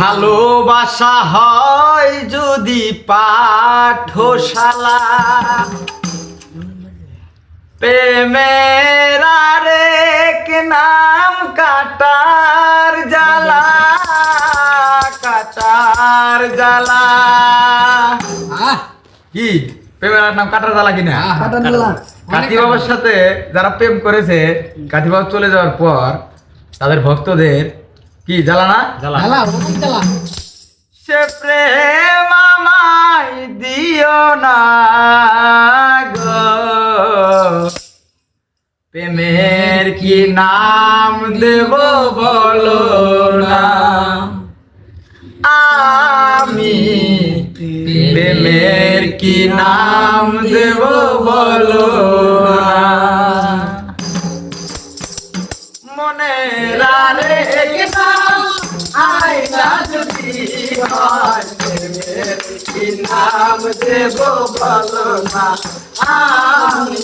ভালোবাসা হয় যদি পাঠশালা। প্রেমের আরেক নাম কাটার জ্বালা কাটার জ্বালা। কি? প্রেমের আর নাম কাটার জ্বালা কিনা? কাঠি বাবার সাথে যারা প্রেম করেছে কাঠি বাবা চলে যাওয়ার পর তাদের ভক্তদের কি জ্বালা। না সে প্রেম আমায় দিও না গো। প্রেমের কি নাম দেব বলো না। আমি প্রেমের কি নাম দেব বলো মনে রারে নাম আয়না হয়। নাম দেব বলো না, আমি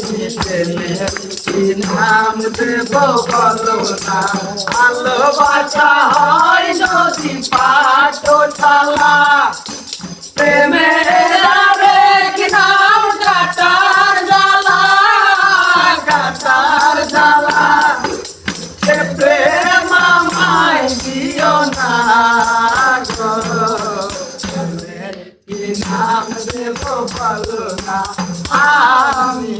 নাম দেব বলো না ভালোবাসা হয় যদি পাঠশালা প্রেমের নাম দেব বলো না আমি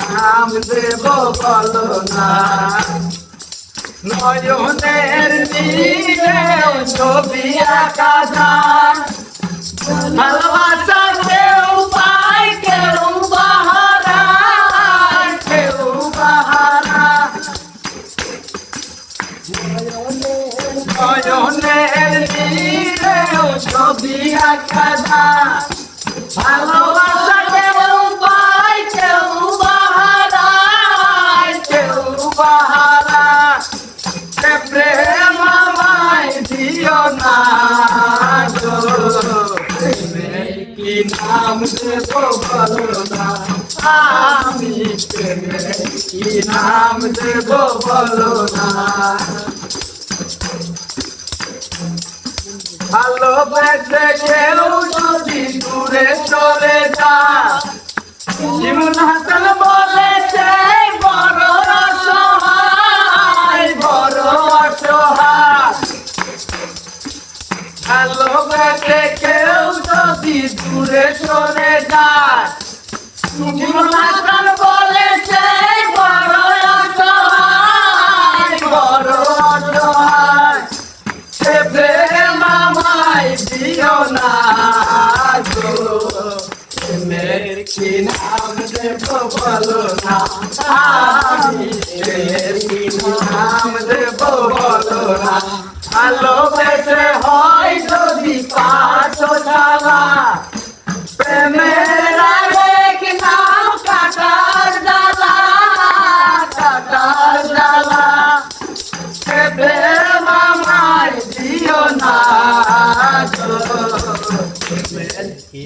নাম দেব বলো না নয়নের নীলে ছবি আঁকা ভালোবাসা নয়নের নীলে ছবি আঁকা ভালোবাসা কেউ পায়, কেউ বাহারায় কেউ বাহারা প্রেম আমায় দিও না কি নাম দেব বলো আমি প্রেমের কি নাম দেব বলো ভালোবেসে কেউ যদি দূরে চলে যা জীবন হাসান বলেছে বড় অসহায় বড় অসহায়। ভালোবেসে কেউ যদি দূরে চলে যায় দিও না গো প্রেমের কি নাম দেব বলো না আমি প্রেমের কি নাম দেব বলো না ভালোবেসে হয় He